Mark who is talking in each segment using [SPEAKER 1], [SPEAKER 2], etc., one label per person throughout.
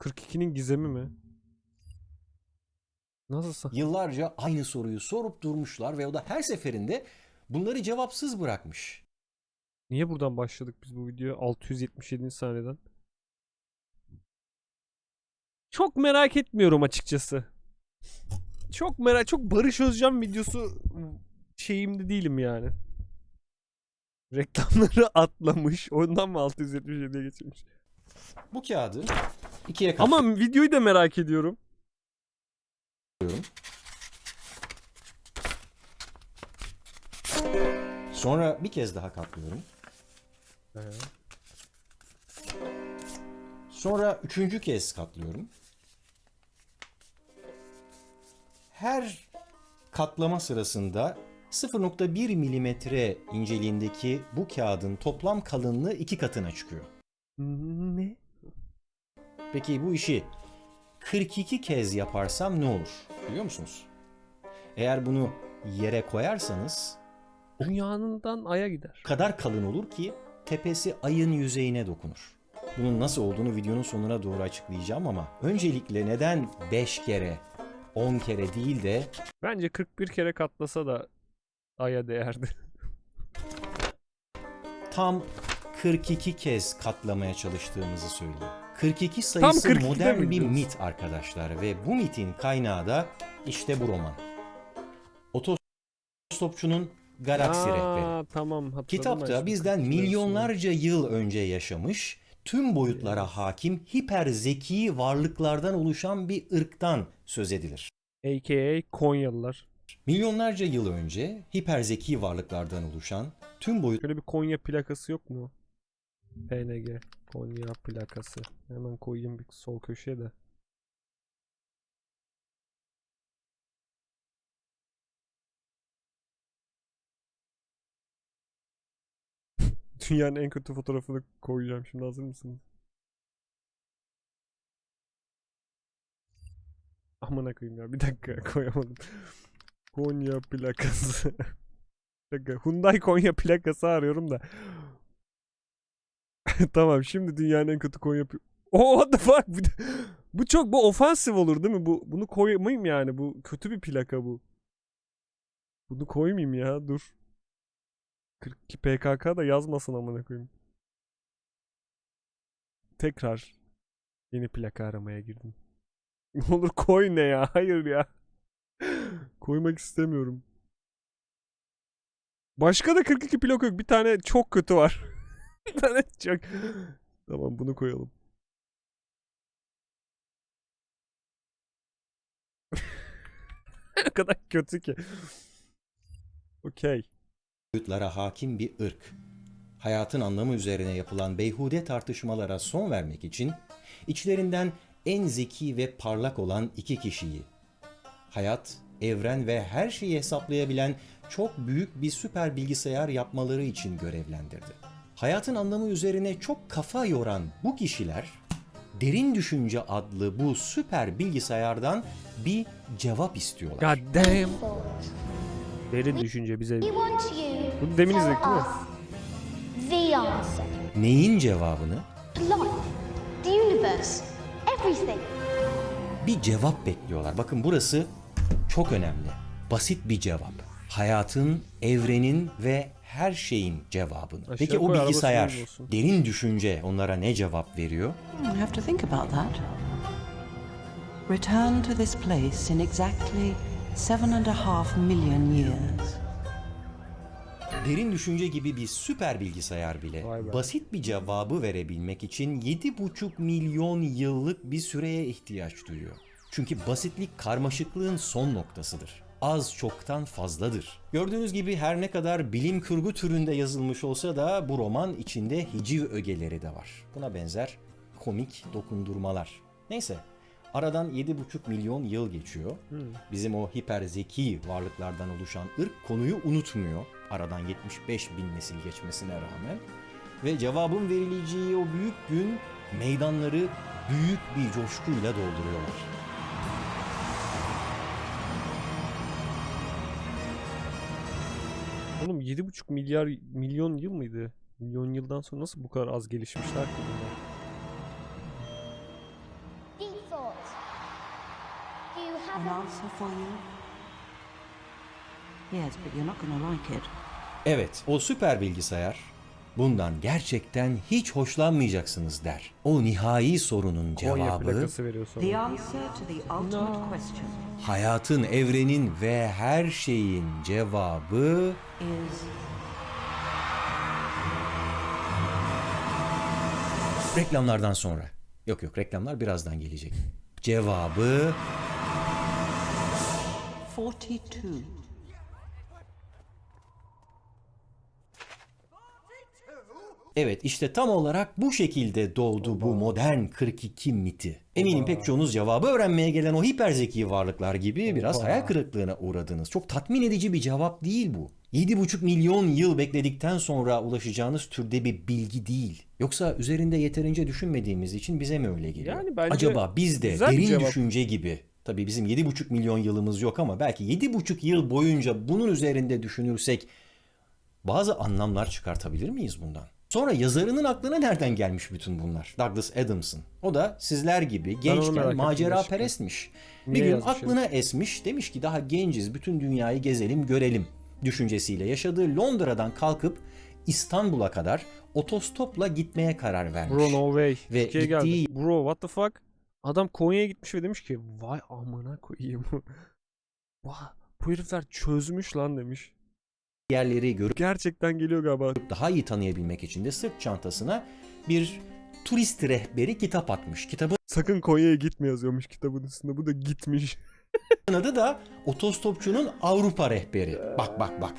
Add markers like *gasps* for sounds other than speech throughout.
[SPEAKER 1] 42'nin gizemi mi? Nasılsa?
[SPEAKER 2] Yıllarca aynı soruyu sorup durmuşlar ve o da her seferinde bunları cevapsız bırakmış.
[SPEAKER 1] Niye buradan başladık biz bu videoya? 677. saniyeden. Çok merak etmiyorum açıkçası. Çok merak çok Barış Özcan videosu şeyimde değilim yani. Reklamları *laughs* atlamış. Ondan mı 677'ye geçirmiş?
[SPEAKER 2] Bu kağıdı ikiye katlıyorum.
[SPEAKER 1] Ama videoyu da merak ediyorum.
[SPEAKER 2] Sonra bir kez daha katlıyorum. Sonra üçüncü kez katlıyorum. Her katlama sırasında 0.1 milimetre inceliğindeki bu kağıdın toplam kalınlığı iki katına çıkıyor.
[SPEAKER 1] Ne?
[SPEAKER 2] Peki bu işi 42 kez yaparsam ne olur? Biliyor musunuz? Eğer bunu yere koyarsanız
[SPEAKER 1] Dünyanından aya gider.
[SPEAKER 2] kadar kalın olur ki tepesi ayın yüzeyine dokunur. Bunun nasıl olduğunu videonun sonuna doğru açıklayacağım ama öncelikle neden 5 kere, 10 kere değil de
[SPEAKER 1] Bence 41 kere katlasa da aya değerdi.
[SPEAKER 2] tam 42 kez katlamaya çalıştığımızı söyleyeyim. 42 sayısı
[SPEAKER 1] 42'de
[SPEAKER 2] modern bir mit arkadaşlar ve bu mitin kaynağı da işte bu roman. Otostopçunun Galaksi Rehberi.
[SPEAKER 1] Aa, tamam hatırladım. ben
[SPEAKER 2] Kitapta bizden
[SPEAKER 1] 42 versiyonu.
[SPEAKER 2] milyonlarca yıl önce yaşamış, tüm boyutlara hakim hiper zeki varlıklardan oluşan bir ırktan söz edilir.
[SPEAKER 1] AKA Konyalılar.
[SPEAKER 2] Milyonlarca yıl önce hiper zeki varlıklardan oluşan tüm boyut
[SPEAKER 1] Şöyle bir Konya plakası yok mu? PNG. Konya plakası. Hemen koyayım bir sol köşeye de. *laughs* Dünyanın en kötü fotoğrafını koyacağım şimdi hazır mısınız? Amına koyayım ya bir dakika *laughs* koyamadım. Konya plakası. *laughs* dakika Hyundai Konya plakası arıyorum da. *laughs* tamam şimdi dünyanın en kötü Konya pl- Oh what the fuck? Bu, *gasps* çok bu ofansif olur değil mi? Bu bunu koymayayım yani. Bu kötü bir plaka bu. Bunu koymayayım ya. Dur. 42 PKK da yazmasın amına koyayım. Tekrar yeni plaka aramaya girdim. *laughs* Olur koy ne ya? Hayır ya. *gasps* Koymak istemiyorum. Başka da 42 plaka yok. Bir tane çok kötü var. *laughs* çok... Tamam bunu koyalım. *laughs* o kadar kötü ki. Okey.
[SPEAKER 2] boyutlara hakim bir ırk. Hayatın anlamı üzerine yapılan beyhude tartışmalara son vermek için içlerinden en zeki ve parlak olan iki kişiyi, hayat, evren ve her şeyi hesaplayabilen çok büyük bir süper bilgisayar yapmaları için görevlendirdi. Hayatın anlamı üzerine çok kafa yoran bu kişiler, Derin Düşünce adlı bu süper bilgisayardan bir cevap istiyorlar.
[SPEAKER 1] God damn. Derin düşünce bize. Bunu demin izledik değil mi?
[SPEAKER 3] us the answer.
[SPEAKER 2] Neyin cevabını?
[SPEAKER 3] Life, the universe, everything.
[SPEAKER 2] bir cevap bekliyorlar. Bakın burası çok önemli. Basit bir cevap. Hayatın, evrenin ve her şeyin cevabını.
[SPEAKER 1] Aşağı
[SPEAKER 2] Peki o bilgisayar, derin düşünce onlara ne cevap veriyor?
[SPEAKER 4] I have to think about that. Return to this place in exactly seven and a half million years.
[SPEAKER 2] Derin düşünce gibi bir süper bilgisayar bile basit bir cevabı verebilmek için 7,5 milyon yıllık bir süreye ihtiyaç duyuyor. Çünkü basitlik karmaşıklığın son noktasıdır. Az çoktan fazladır. Gördüğünüz gibi her ne kadar bilim kurgu türünde yazılmış olsa da bu roman içinde hiciv ögeleri de var. Buna benzer komik dokundurmalar. Neyse Aradan 7,5 milyon yıl geçiyor. Bizim o hiper zeki varlıklardan oluşan ırk konuyu unutmuyor. Aradan 75 bin nesil geçmesine rağmen. Ve cevabın verileceği o büyük gün meydanları büyük bir coşkuyla dolduruyorlar.
[SPEAKER 1] Oğlum 7,5 milyar milyon yıl mıydı? Milyon yıldan sonra nasıl bu kadar az gelişmişler ki bunlar?
[SPEAKER 2] Evet, o süper bilgisayar bundan gerçekten hiç hoşlanmayacaksınız der. O nihai sorunun cevabı
[SPEAKER 1] plakası veriyor sonra.
[SPEAKER 4] The answer to the ultimate question
[SPEAKER 2] hayatın, evrenin ve her şeyin cevabı
[SPEAKER 4] is
[SPEAKER 2] reklamlardan sonra. Yok yok reklamlar birazdan gelecek. Cevabı
[SPEAKER 4] 42.
[SPEAKER 2] Evet işte tam olarak bu şekilde doğdu bu modern 42 miti. Eminim pek çoğunuz cevabı öğrenmeye gelen o hiperzeki varlıklar gibi biraz hayal kırıklığına uğradınız. Çok tatmin edici bir cevap değil bu. 7,5 milyon yıl bekledikten sonra ulaşacağınız türde bir bilgi değil. Yoksa üzerinde yeterince düşünmediğimiz için bize mi öyle geliyor?
[SPEAKER 1] Yani bence
[SPEAKER 2] Acaba biz de derin
[SPEAKER 1] cevap.
[SPEAKER 2] düşünce gibi Tabii bizim 7,5 milyon yılımız yok ama belki 7,5 yıl boyunca bunun üzerinde düşünürsek bazı anlamlar çıkartabilir miyiz bundan? Sonra yazarının aklına nereden gelmiş bütün bunlar? Douglas Adams'ın. O da sizler gibi gençken macera perestmiş. Bir gün aklına esmiş demiş ki daha genciz bütün dünyayı gezelim görelim düşüncesiyle yaşadığı Londra'dan kalkıp İstanbul'a kadar otostopla gitmeye karar vermiş.
[SPEAKER 1] Bro no way.
[SPEAKER 2] Ve
[SPEAKER 1] Türkiye'ye geldi.
[SPEAKER 2] gittiği-
[SPEAKER 1] Bro what the fuck? Adam Konya'ya gitmiş ve demiş ki vay amına koyayım. *laughs* Vay bu herifler çözmüş lan demiş.
[SPEAKER 2] Yerleri görüp
[SPEAKER 1] Gerçekten geliyor galiba.
[SPEAKER 2] daha iyi tanıyabilmek için de sırt çantasına bir turist rehberi kitap atmış. Kitabın
[SPEAKER 1] Sakın Konya'ya gitme yazıyormuş kitabın üstünde. Bu da gitmiş. *laughs*
[SPEAKER 2] adı da Otostopçunun Avrupa Rehberi. Bak bak bak.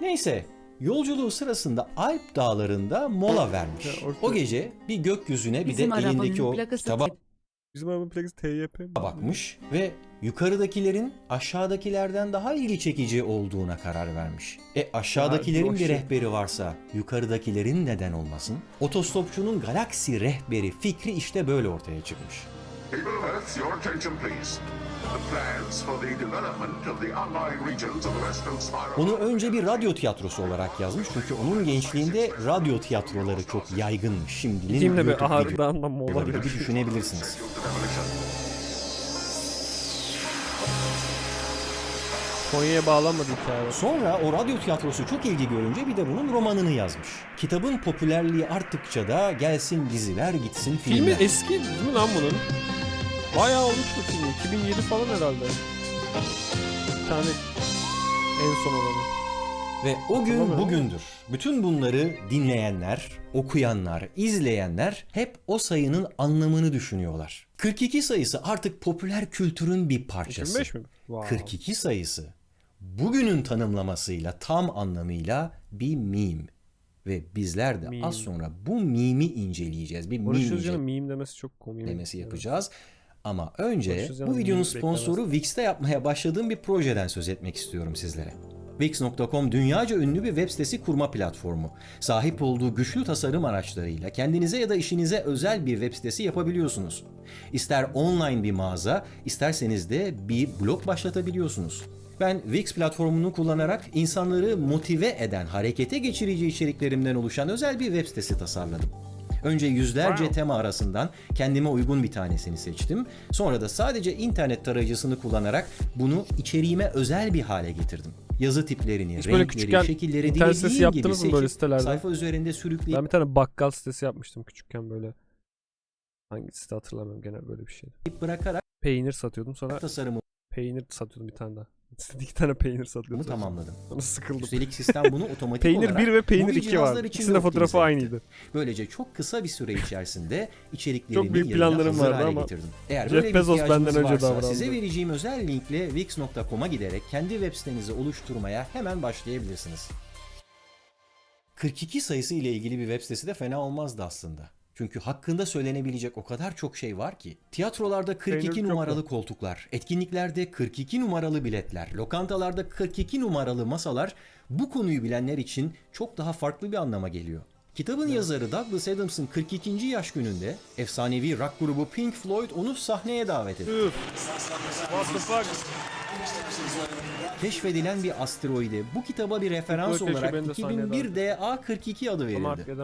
[SPEAKER 2] Neyse yolculuğu sırasında Alp dağlarında mola vermiş.
[SPEAKER 1] Ya, okey.
[SPEAKER 2] O gece bir gökyüzüne bir
[SPEAKER 5] Bizim
[SPEAKER 2] de elindeki
[SPEAKER 5] arabanın
[SPEAKER 2] o
[SPEAKER 5] plakası
[SPEAKER 2] kitaba
[SPEAKER 1] Bizim arabanın plakası TYP mi?
[SPEAKER 2] bakmış ve yukarıdakilerin aşağıdakilerden daha ilgi çekici olduğuna karar vermiş. E aşağıdakilerin bir rehberi varsa yukarıdakilerin neden olmasın? Otostopçunun galaksi rehberi fikri işte böyle ortaya çıkmış.
[SPEAKER 6] People of Earth, your attention please. The plans for the development of the outlying regions of the Western Spiral.
[SPEAKER 2] Onu önce bir radyo tiyatrosu olarak yazmış çünkü onun gençliğinde radyo tiyatroları çok yaygınmış. Şimdinin
[SPEAKER 1] bir
[SPEAKER 2] YouTube
[SPEAKER 1] ağrıdan da mola vereyim.
[SPEAKER 2] düşünebilirsiniz.
[SPEAKER 1] Konya'ya bağlanmadı hikaye.
[SPEAKER 2] Sonra o radyo tiyatrosu çok ilgi görünce bir de bunun romanını yazmış. Kitabın popülerliği arttıkça da gelsin diziler gitsin
[SPEAKER 1] Filmi
[SPEAKER 2] filmler.
[SPEAKER 1] eski değil mi lan bunun? Bayağı olmuştu filmi. 2007 falan herhalde. Bir tane en son olanı.
[SPEAKER 2] Ve o gün
[SPEAKER 1] Hatırlamıyorum.
[SPEAKER 2] bugündür. Bütün bunları dinleyenler, okuyanlar, izleyenler hep o sayının anlamını düşünüyorlar. 42 sayısı artık popüler kültürün bir parçası.
[SPEAKER 1] 25 mi? Wow.
[SPEAKER 2] 42 sayısı bugünün tanımlamasıyla tam anlamıyla bir meme. Ve bizler de
[SPEAKER 1] Meme.
[SPEAKER 2] az sonra bu meme'i inceleyeceğiz. Bir
[SPEAKER 1] Barış
[SPEAKER 2] meme
[SPEAKER 1] Özcan'ın meme demesi çok komik.
[SPEAKER 2] incelemesi yapacağız. Ama önce bu videonun sponsoru Wix'te yapmaya başladığım bir projeden söz etmek istiyorum sizlere. Wix.com dünyaca ünlü bir web sitesi kurma platformu. Sahip olduğu güçlü tasarım araçlarıyla kendinize ya da işinize özel bir web sitesi yapabiliyorsunuz. İster online bir mağaza, isterseniz de bir blog başlatabiliyorsunuz. Ben Wix platformunu kullanarak insanları motive eden, harekete geçirici içeriklerimden oluşan özel bir web sitesi tasarladım. Önce yüzlerce
[SPEAKER 1] Wow.
[SPEAKER 2] tema arasından kendime uygun bir tanesini seçtim. Sonra da sadece internet tarayıcısını kullanarak bunu içeriğime özel bir hale getirdim. Yazı tiplerini,
[SPEAKER 1] Hiç
[SPEAKER 2] renkleri,
[SPEAKER 1] küçükken
[SPEAKER 2] şekilleri dilediğim gibi
[SPEAKER 1] mı böyle
[SPEAKER 2] seçip
[SPEAKER 1] sitelerde?
[SPEAKER 2] sayfa üzerinde sürükleyip
[SPEAKER 1] Ben bir tane bakkal sitesi yapmıştım küçükken böyle. Hangi site hatırlamıyorum gene böyle bir şeydi.
[SPEAKER 2] bırakarak
[SPEAKER 1] Peynir satıyordum sonra
[SPEAKER 2] tasarımımı
[SPEAKER 1] peynir satıyordum bir tane daha. İki tane peynir satıyordum.
[SPEAKER 2] tamamladım.
[SPEAKER 1] Sonra sıkıldım.
[SPEAKER 2] Üstelik sistem bunu *laughs* otomatik
[SPEAKER 1] Peynir
[SPEAKER 2] olarak
[SPEAKER 1] 1 ve peynir
[SPEAKER 2] mobil
[SPEAKER 1] 2
[SPEAKER 2] cihazlar
[SPEAKER 1] var. İkisinin fotoğrafı aynıydı.
[SPEAKER 2] Böylece çok kısa bir süre içerisinde *laughs* içeriklerini
[SPEAKER 1] Çok büyük planlarım vardı
[SPEAKER 2] hale
[SPEAKER 1] ama
[SPEAKER 2] getirdim. Eğer
[SPEAKER 1] Jeff Bezos benden önce
[SPEAKER 2] varsa
[SPEAKER 1] davrandı.
[SPEAKER 2] size vereceğim özel linkle wix.com'a giderek kendi web sitenizi oluşturmaya hemen başlayabilirsiniz. 42 sayısı ile ilgili bir web sitesi de fena olmazdı aslında. Çünkü hakkında söylenebilecek o kadar çok şey var ki. Tiyatrolarda 42
[SPEAKER 1] Peynir çok
[SPEAKER 2] numaralı
[SPEAKER 1] mu?
[SPEAKER 2] koltuklar, etkinliklerde 42 numaralı biletler, lokantalarda 42 numaralı masalar bu konuyu bilenler için çok daha farklı bir anlama geliyor. Kitabın yazarı Douglas Adams'ın 42. yaş gününde efsanevi rock grubu Pink Floyd onu sahneye davet etti.
[SPEAKER 1] Üf. What the fuck?
[SPEAKER 2] Keşfedilen bir asteroide bu kitaba bir referans olarak
[SPEAKER 1] beni de sahneye
[SPEAKER 2] 2001 DA42 adı verildi.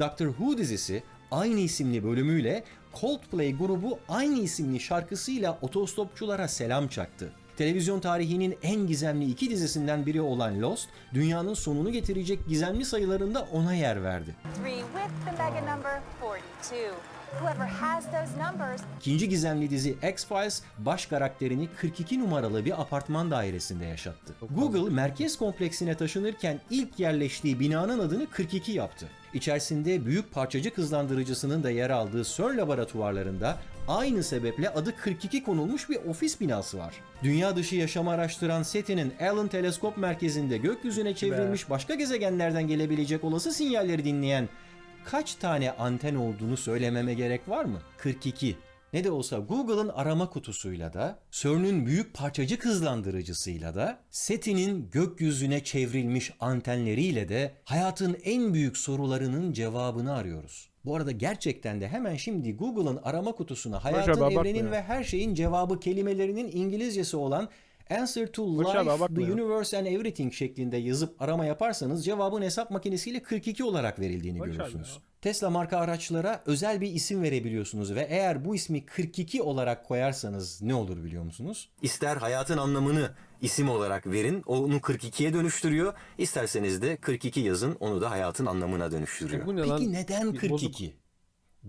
[SPEAKER 2] Doctor Who dizisi aynı isimli bölümüyle Coldplay grubu aynı isimli şarkısıyla otostopçulara selam çaktı. Televizyon tarihinin en gizemli iki dizisinden biri olan Lost, dünyanın sonunu getirecek gizemli sayılarında ona yer verdi.
[SPEAKER 5] Three with the mega number 42. Whoever has those numbers
[SPEAKER 2] İkinci gizemli dizi X-Files baş karakterini 42 numaralı bir apartman dairesinde yaşattı. Google merkez kompleksine taşınırken ilk yerleştiği binanın adını 42 yaptı. İçerisinde büyük parçacık hızlandırıcısının da yer aldığı CERN laboratuvarlarında aynı sebeple adı 42 konulmuş bir ofis binası var. Dünya dışı yaşamı araştıran SETI'nin Allen Teleskop Merkezi'nde gökyüzüne çevrilmiş başka gezegenlerden gelebilecek olası sinyalleri dinleyen kaç tane anten olduğunu söylememe gerek var mı? 42. Ne de olsa Google'ın arama kutusuyla da, CERN'ün büyük parçacık hızlandırıcısıyla da, SETI'nin gökyüzüne çevrilmiş antenleriyle de hayatın en büyük sorularının cevabını arıyoruz. Bu arada gerçekten de hemen şimdi Google'ın arama kutusuna hayatın,
[SPEAKER 1] abartma
[SPEAKER 2] evrenin ve her şeyin cevabı kelimelerinin İngilizcesi olan Answer to Life, the. Universe and Everything şeklinde yazıp arama yaparsanız cevabın hesap makinesiyle 42 olarak verildiğini
[SPEAKER 1] abi
[SPEAKER 2] görürsünüz.
[SPEAKER 1] ya.
[SPEAKER 2] Tesla marka araçlara özel bir isim verebiliyorsunuz ve eğer bu ismi 42 olarak koyarsanız ne olur biliyor musunuz? İster hayatın anlamını isim olarak verin, onu 42'ye dönüştürüyor. İsterseniz de 42 yazın, onu da hayatın anlamına dönüştürüyor.
[SPEAKER 1] Bu ne
[SPEAKER 2] Peki
[SPEAKER 1] lan?
[SPEAKER 2] neden
[SPEAKER 1] Bir
[SPEAKER 2] 42?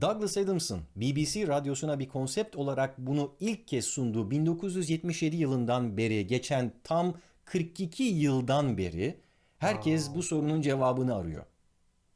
[SPEAKER 2] Douglas Adams'ın BBC radyosuna bir konsept olarak bunu ilk kez sunduğu 1977 yılından beri geçen tam 42 yıldan beri herkes bu sorunun cevabını arıyor.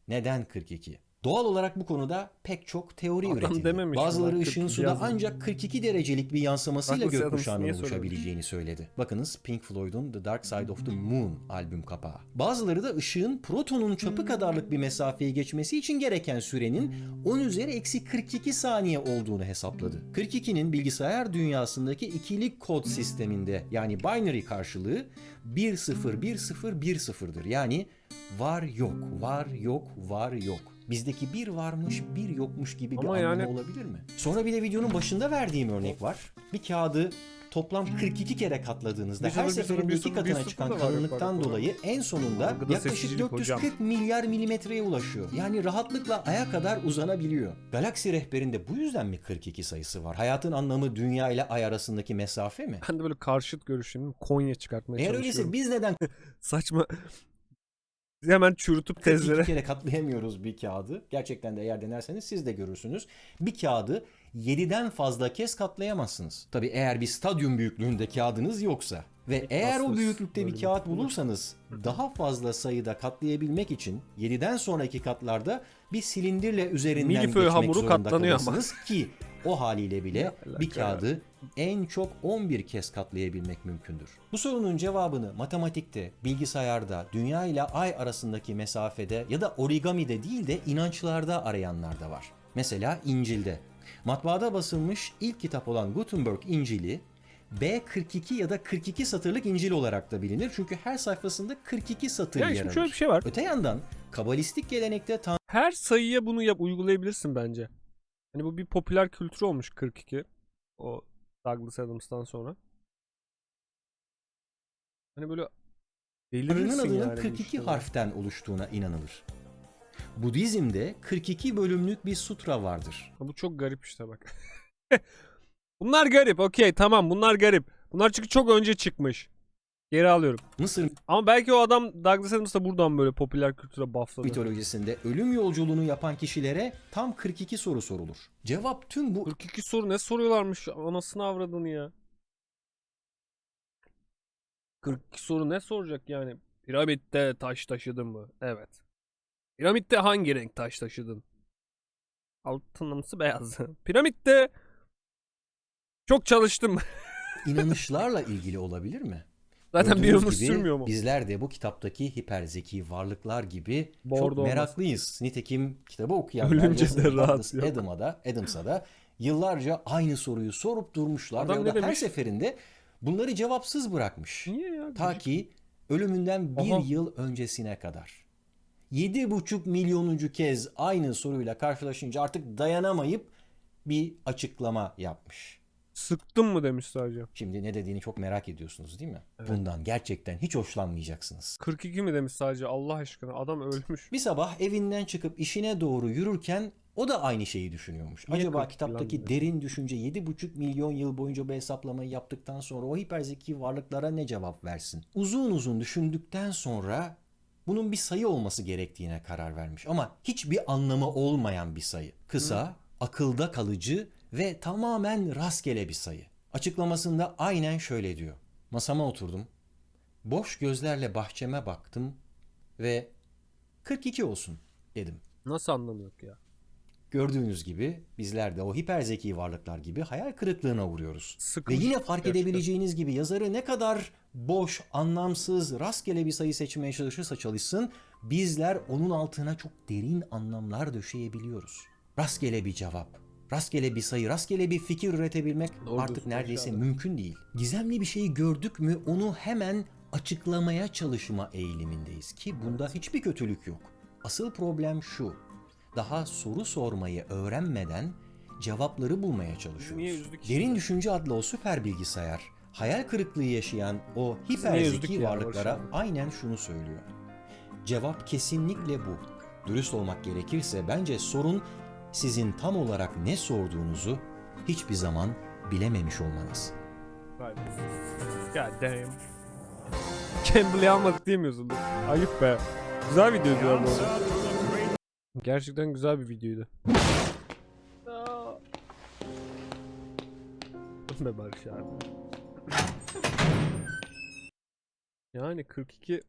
[SPEAKER 2] Neden 42? Doğal olarak bu konuda pek çok teori
[SPEAKER 1] Adam
[SPEAKER 2] üretildi. Bazıları ışığın
[SPEAKER 1] 42
[SPEAKER 2] suda
[SPEAKER 1] yazın?
[SPEAKER 2] ancak 42 derecelik bir yansımasıyla
[SPEAKER 1] Adams
[SPEAKER 2] gökkuşağının oluşabileceğini söyledi. Bakınız Pink Floyd'un The Dark Side of the Moon albüm kapağı. Bazıları da ışığın protonun çapı kadarlık bir mesafeyi geçmesi için gereken sürenin 10 üzeri eksi 42 saniye olduğunu hesapladı. 42'nin bilgisayar dünyasındaki ikilik kod sisteminde yani binary karşılığı 101010'dır. Yani var yok, var yok, var yok. Bizdeki bir varmış, bir yokmuş gibi bir
[SPEAKER 1] Ama
[SPEAKER 2] anlamı
[SPEAKER 1] yani-
[SPEAKER 2] olabilir mi? Sonra bir de videonun başında verdiğim örnek var. Bir kağıdı toplam 42 kere katladığınızda
[SPEAKER 1] Bir
[SPEAKER 2] her
[SPEAKER 1] sıfır,
[SPEAKER 2] seferinde
[SPEAKER 1] bir
[SPEAKER 2] iki
[SPEAKER 1] sıfır, bir
[SPEAKER 2] katına
[SPEAKER 1] sıfır
[SPEAKER 2] çıkan kalınlıktan
[SPEAKER 1] var.
[SPEAKER 2] dolayı en sonunda
[SPEAKER 1] Algıda
[SPEAKER 2] yaklaşık
[SPEAKER 1] seçicilik
[SPEAKER 2] 440 milyar milimetreye ulaşıyor. Yani rahatlıkla aya kadar uzanabiliyor. Galaksi rehberinde bu yüzden mi 42 sayısı var? Hayatın anlamı dünya ile ay arasındaki mesafe mi?
[SPEAKER 1] Ben de böyle karşıt görüşlerimi Konya çıkartmaya
[SPEAKER 2] Eğer
[SPEAKER 1] çalışıyorum.
[SPEAKER 2] öyleyse biz neden *laughs*
[SPEAKER 1] Saçma. Hemen çürütüp
[SPEAKER 2] 42
[SPEAKER 1] tezlere.
[SPEAKER 2] kere katlayamıyoruz bir kağıdı. Gerçekten de eğer denerseniz siz de görürsünüz. Bir kağıdı 7'den fazla kez katlayamazsınız. Tabi eğer bir stadyum büyüklüğünde kağıdınız yoksa. Ve eğer o büyüklükte bir kağıt bulursanız daha fazla sayıda katlayabilmek için 7'den sonraki katlarda bir silindirle üzerinden
[SPEAKER 1] Milföy
[SPEAKER 2] geçmek
[SPEAKER 1] hamuru
[SPEAKER 2] zorunda
[SPEAKER 1] katlanıyor ama.
[SPEAKER 2] kalırsınız ki o haliyle bile bir kağıdı en çok 11 kez katlayabilmek mümkündür. Bu sorunun cevabını matematikte, bilgisayarda, dünya ile ay arasındaki mesafede ya da origamide değil de inançlarda arayanlar da var. Mesela İncil'de. Matbaada basılmış ilk kitap olan Gutenberg İncil'i B42 ya da 42 satırlık İncil olarak da bilinir. Çünkü her sayfasında 42 satır
[SPEAKER 1] Yani
[SPEAKER 2] yer alır.
[SPEAKER 1] şöyle bir şey var.
[SPEAKER 2] Öte yandan kabalistik gelenekte
[SPEAKER 1] Her sayıya bunu yap uygulayabilirsin bence. Hani bu bir popüler kültür olmuş 42. O Douglas Adams'tan sonra. Hani böyle
[SPEAKER 2] Tanrı'nın
[SPEAKER 1] delirirsin
[SPEAKER 2] adının
[SPEAKER 1] yani. bu
[SPEAKER 2] 42
[SPEAKER 1] işlere.
[SPEAKER 2] harften oluştuğuna inanılır. Budizm'de 42 bölümlük bir sutra vardır.
[SPEAKER 1] Ha, Bu çok garip işte bak. *laughs* bunlar garip. Okey tamam bunlar garip. Bunlar çünkü çok önce çıkmış. Geri alıyorum.
[SPEAKER 2] Mısır
[SPEAKER 1] Ama belki o adam Douglas Adams da buradan böyle popüler kültüre buffladı.
[SPEAKER 2] mitolojisinde ölüm yolculuğunu yapan kişilere tam 42 soru sorulur. Cevap tüm bu
[SPEAKER 1] 42 soru ne soruyorlarmış anasını avradını ya. 42 soru ne soracak yani? Piramitte taş taşıdın mı? Evet. Piramitte hangi renk taş taşıdın? Altınımsı beyaz. *laughs* Piramitte çok çalıştım. *laughs*
[SPEAKER 2] inanışlarla ilgili olabilir mi?
[SPEAKER 1] Zaten bir ömür sürmüyor mu?
[SPEAKER 2] Bizler de bu kitaptaki hiperzeki varlıklar gibi
[SPEAKER 1] Bordo
[SPEAKER 2] çok
[SPEAKER 1] olmaz.
[SPEAKER 2] meraklıyız. Nitekim kitabı okuyanlar. Adam'a da, Adams'a da yıllarca aynı soruyu sorup durmuşlar
[SPEAKER 1] Adam
[SPEAKER 2] ve
[SPEAKER 1] ne
[SPEAKER 2] da her
[SPEAKER 1] demiş?
[SPEAKER 2] seferinde bunları cevapsız bırakmış.
[SPEAKER 1] Niye ya?
[SPEAKER 2] Ta ki ölümünden bir
[SPEAKER 1] Aha.
[SPEAKER 2] yıl öncesine kadar. 7,5 milyonuncu kez aynı soruyla karşılaşınca artık dayanamayıp bir açıklama yapmış.
[SPEAKER 1] Sıktın mı demiş sadece.
[SPEAKER 2] Şimdi ne dediğini çok merak ediyorsunuz değil mi? Bundan gerçekten hiç hoşlanmayacaksınız.
[SPEAKER 1] 42 mi demiş sadece Allah aşkına adam ölmüş.
[SPEAKER 2] Bir sabah evinden çıkıp işine doğru yürürken O da aynı şeyi düşünüyormuş.
[SPEAKER 1] Niye
[SPEAKER 2] Acaba
[SPEAKER 1] 42
[SPEAKER 2] kitaptaki
[SPEAKER 1] lan?
[SPEAKER 2] derin düşünce 7,5 milyon yıl boyunca bu hesaplamayı yaptıktan sonra o hiperzeki varlıklara ne cevap versin? Uzun uzun düşündükten sonra bunun bir sayı olması gerektiğine karar vermiş. Ama hiçbir anlamı olmayan bir sayı. Kısa, akılda kalıcı ve tamamen rastgele bir sayı. Açıklamasında aynen şöyle diyor. Masama oturdum. Boş gözlerle bahçeme baktım ve 42 olsun dedim.
[SPEAKER 1] Nasıl anlamı yok ya?
[SPEAKER 2] Gördüğünüz gibi bizler de o hiperzeki varlıklar gibi hayal kırıklığına uğruyoruz.
[SPEAKER 1] Sıkılmış
[SPEAKER 2] Ve yine fark
[SPEAKER 1] gerçekten.
[SPEAKER 2] edebileceğiniz gibi yazarı ne kadar boş, anlamsız, rastgele bir sayı seçmeye çalışırsa çalışsın bizler onun altına çok derin anlamlar döşeyebiliyoruz. Rastgele bir cevap, rastgele bir sayı, rastgele bir fikir üretebilmek
[SPEAKER 1] Doğru
[SPEAKER 2] artık neredeyse
[SPEAKER 1] Yaşar.
[SPEAKER 2] mümkün değil. Gizemli bir şeyi gördük mü onu hemen açıklamaya çalışma eğilimindeyiz ki bunda hiçbir kötülük yok. Asıl problem şu. Daha soru sormayı öğrenmeden cevapları bulmaya çalışıyoruz. Derin? Düşünce adlı o süper bilgisayar, hayal kırıklığı yaşayan o
[SPEAKER 1] üzdük
[SPEAKER 2] hiperzeki
[SPEAKER 1] ya,
[SPEAKER 2] varlıklara
[SPEAKER 1] ver.
[SPEAKER 2] aynen şunu söylüyor. Cevap kesinlikle bu. Dürüst olmak gerekirse bence sorun sizin tam olarak ne sorduğunuzu hiçbir zaman bilememiş olmanız.
[SPEAKER 1] God damn. Campbell'i almadık diyemiyorsun. Ayıp be. Güzel videoydu ya bu arada. Gerçekten güzel bir videoydu. Be Barış abi. Yani 42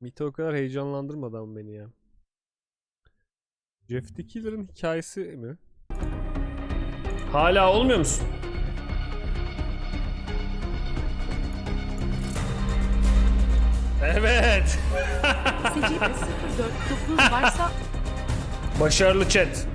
[SPEAKER 1] Mite o kadar heyecanlandırmadı ama beni ya. Jeff the Killer'ın hikayesi mi? Hala olmuyor musun? Evet.
[SPEAKER 7] Secipe 04 varsa
[SPEAKER 1] Başarılı chat.